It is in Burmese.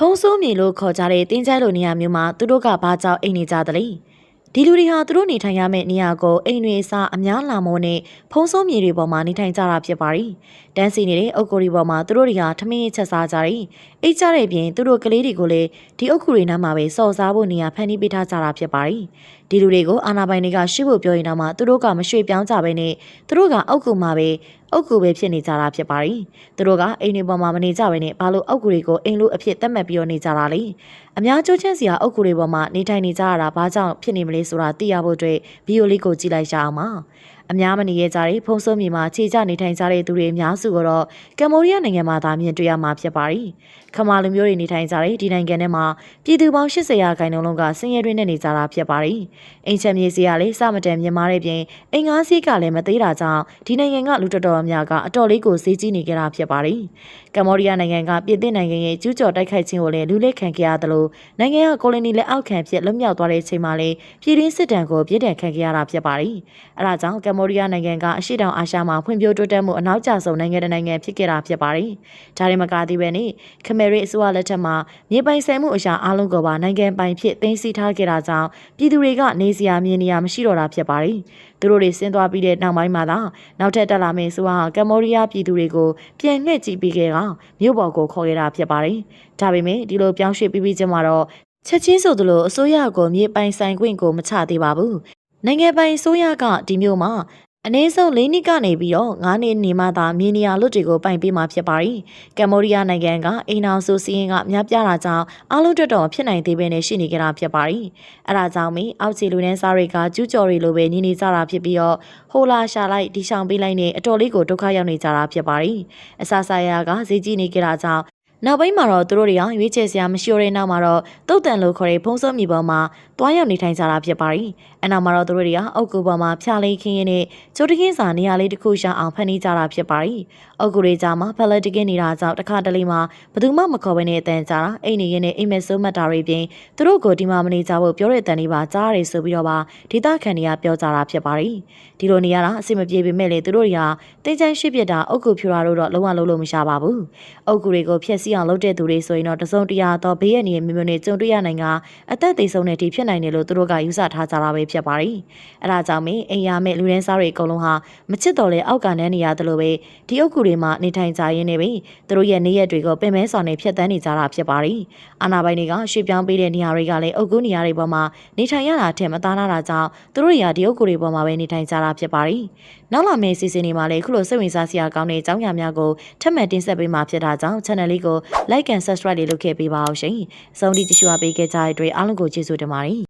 ဖုံးဆိုးမြေလို့ခေါ်ကြတဲ့တင်းကျပ်လိုနေရာမျိုးမှာသူတို့ကဘာကြောင့်အိမ်နေကြသလဲဒီလူတွေဟာသူတို့နေထိုင်ရမယ့်နေရာကိုအိမ်တွေအစားအများလာမောနဲ့ဖုံးဆိုးမြေတွေပေါ်မှာနေထိုင်ကြတာဖြစ်ပါတယ်။တန်းစီနေတဲ့အုတ်ကိုတွေပေါ်မှာသူတို့တွေကထမင်းချက်စားကြတယ်။အိတ်ကြတဲ့အပြင်သူတို့ကလေးတွေကိုလည်းဒီအုတ်ကူတွေနားမှာပဲစော်စားဖို့နေရာဖန်တီးပေးထားကြတာဖြစ်ပါတယ်။ဒီလူတွေကိုအာနာပိုင်တွေကရှိဖို့ပြောရင်တော့မှသူတို့ကမရွှေ့ပြောင်းကြဘဲနဲ့သူတို့ကအုတ်ကူမှာပဲအုတ်ကူပဲဖြစ်နေကြတာဖြစ်ပါတယ်။သူတို့ကအိမ်တွေပေါ်မှာမနေကြဘဲနဲ့ဘာလို့အုတ်ကူတွေကိုအိမ်လို့အဖြစ်သတ်မှတ်ပြီးတော့နေကြတာလဲ။အများကျိုးချင်းစရာအုတ်ကူတွေပေါ်မှာနေထိုင်နေကြရတာဘာကြောင့်ဖြစ်နေမလဲဆိုတာသိရဖို့အတွက်ဗီဒီယိုလေးကိုကြည့်လိုက်ရအောင်ပါ။ အများမနေရကြတဲ့ဖုံးစိုးမြေမှာခြေကျနေထိုင်ကြတဲ့သူတွေအများစုကတော့ကမ္ဘောဒီးယားနိုင်ငံမှာသာမြင်တွေ့ရမှာဖြစ်ပါတယ်။ခမာလူမျိုးတွေနေထိုင်ကြတဲ့ဒီနိုင်ငံထဲမှာပြည်သူပေါင်း80ရာခိုင်နှုန်းလုံးကဆင်းရဲတွင်းနဲ့နေကြတာဖြစ်ပါတယ်။အိမ်ချက်မြေစီကလည်းစမတန်မြင်မာတဲ့ပြင်အိမ်ငါးစီးကလည်းမသေးတာကြောင့်ဒီနိုင်ငံကလူတော်တော်များကအတော်လေးကိုဈေးကြီးနေကြတာဖြစ်ပါတယ်။ကမ္ဘောဒီးယားနိုင်ငံကပြည်သစ်နိုင်ငံရဲ့ကျူးကျော်တိုက်ခိုက်ခြင်းကိုလည်းလူလက်ခံခဲ့ရသလိုနိုင်ငံကကိုလိုနီလက်အောက်ခံဖြစ်လွတ်မြောက်သွားတဲ့အချိန်မှာလည်းပြည်တွင်းစစ်တမ်းကိုပြည်တံခံခဲ့ရတာဖြစ်ပါတယ်။အဲဒါကြောင့်ကမ္ဘောဒီးယားနိုင်ငံကအရှေ့တောင်အာရှမှာဖွံ့ဖြိုးတိုးတက်မှုအနောက်ကျဆုံးနိုင်ငံတစ်နိုင်ငံဖြစ်ခဲ့တာဖြစ်ပါတယ်။ဒါရင်မကသေးပဲနဲ့ခမယ်ရီအစိုးရလက်ထက်မှာမြေပိုင်ဆိုင်မှုအရာအလုံးကိုပါနိုင်ငံပိုင်ဖြစ်သိမ်းဆည်းထားခဲ့တာကြောင့်ပြည်သူတွေကနေစရာမြင်နေရမရှိတော့တာဖြစ်ပါတယ်။သူတို့တွေဆင်းသွားပြီးတဲ့နောက်ပိုင်းမှာသာနောက်ထပ်တက်လာမယ့်ဆိုဟာကမ္ဘောဒီးယားပြည်သူတွေကိုပြန်ငှက်ကြည့်ပြီးခဲ့ကမြို့ပေါ်ကိုခေါ်ခဲ့တာဖြစ်ပါတယ်။ဒါပေမဲ့ဒီလိုပြောင်းရွှေ့ပြီးပြီးချင်းမှာတော့ချက်ချင်းဆိုသလိုအစိုးရကိုမြေပိုင်ဆိုင်ခွင့်ကိုမချသေးပါဘူး။ နိုင်ငံပိုင်အစိုးရကဒီမျိုးမှာအနည်းဆုံး၄နှစ်ကနေပြီးတော့၅နှစ်နေမှသာမြေနေရာလွတ်တွေကိုပိုင်ပေးမှာဖြစ်ပါ යි ။ကမ္ဘောဒီးယားနိုင်ငံကအိမ်အောင်စုစီးရင်ကများပြားတာကြောင့်အားလုံးတက်တော်ဖြစ်နိုင်သေးပဲနဲ့ရှိနေကြတာဖြစ်ပါ යි ။အဲဒါကြောင့်မင်းအောက်ခြေလူနှန်းစားတွေကကျူးကျော်တွေလိုပဲနေနေကြတာဖြစ်ပြီးတော့ဟိုလာရှာလိုက်ဒီဆောင်ပေးလိုက်နဲ့အတော်လေးကိုဒုက္ခရောက်နေကြတာဖြစ်ပါ යි ။အဆဆာယာကဈေးကြီးနေကြတာကြောင့် နောက်ပိုင်းမှာတော့သူတို့တွေကရွေးချယ်စရာမရှိတော့တဲ့နောက်မှာတော့တုတ်တန်လို့ခေါ်တဲ့ဖုံးစုံမြေပေါ်မှာတွားရောက်နေထိုင်ကြတာဖြစ်ပါရီ။အနောက်မှာတော့သူတို့တွေကအုတ်ကူပေါ်မှာဖြာလေးခင်းရင်းနဲ့ကျိုးတကင်းစာနေရာလေးတစ်ခုရှာအောင်ဖန်တီးကြတာဖြစ်ပါရီ။အုတ်ကူတွေကြားမှာဖလက်တကင်းနေတာကြောင့်တစ်ခါတလေမှာဘယ်သူမှမခေါ်ဘဲနဲ့အတန်ကြတာအိမ်နေရင်းနဲ့အိမ်မက်ဆိုးမှတ်တာတွေပြင်သူတို့ကိုဒီမှာမနေကြဖို့ပြောတဲ့အတန်လေးပါကြားရတယ်ဆိုပြီးတော့ပါဒေတာခန်တွေကပြောကြတာဖြစ်ပါရီ။ဒီလိုနေရတာအဆင်မပြေပေမဲ့လေသူတို့တွေကတင်းချမ်းရှိပြတာအုတ်ကူဖြူတာတို့တော့လုံးဝလုံးလို့မရှာပါဘူး။အုတ်ကူတွေကိုဖျက်ဆီးအောင်လုပ်တဲ့သူတွေဆိုရင်တော့တစုံတရာတော့ဘေးရနေမျိုးမျိုးနဲ့ကြုံတွေ့ရနိုင်ကအသက်သေဆုံးတဲ့အထိဖြစ်နိုင်တယ်လို့သူတို့ကယူဆထားကြတာပဲဖြစ်ပါတယ်။အဲဒါကြောင့်မင်းအိမ်ရမဲ့လူရင်းစားတွေအကုန်လုံးဟာမချစ်တော်လဲအောက်ကနန်းနေရတယ်လို့ပဲဒီအုပ်ကူတွေမှာနေထိုင်ကြရင်းနဲ့ပဲသူတို့ရဲ့နေရက်တွေကိုပင်မဲဆောင်နေဖြတ်တန်းနေကြတာဖြစ်ပါတယ်။အာနာပိုင်တွေကရွှေ့ပြောင်းပေးတဲ့နေရာတွေကလည်းအုပ်ကူနေရာတွေပေါ်မှာနေထိုင်ရတာထက်မသားနာတာကြောင့်သူတို့တွေကဒီအုပ်ကူတွေပေါ်မှာပဲနေထိုင်ကြတာဖြစ်ပါတယ်။နောက်လာမယ့်စီစဉ်တွေမှာလည်းခုလိုစိတ်ဝင်စားစရာကောင်းတဲ့အကြောင်းအရာများကိုထပ်မံတင်ဆက်ပေးမှာဖြစ်တာကြောင့် channel လေးကို like and subscribe လေးလုပ်ခဲ့ပေးပါအောင်ရှင်။ဆုံးထိကြည့်ရှုအားပေးခဲ့ကြတဲ့အတွက်အားလုံးကိုကျေးဇူးတင်ပါတယ်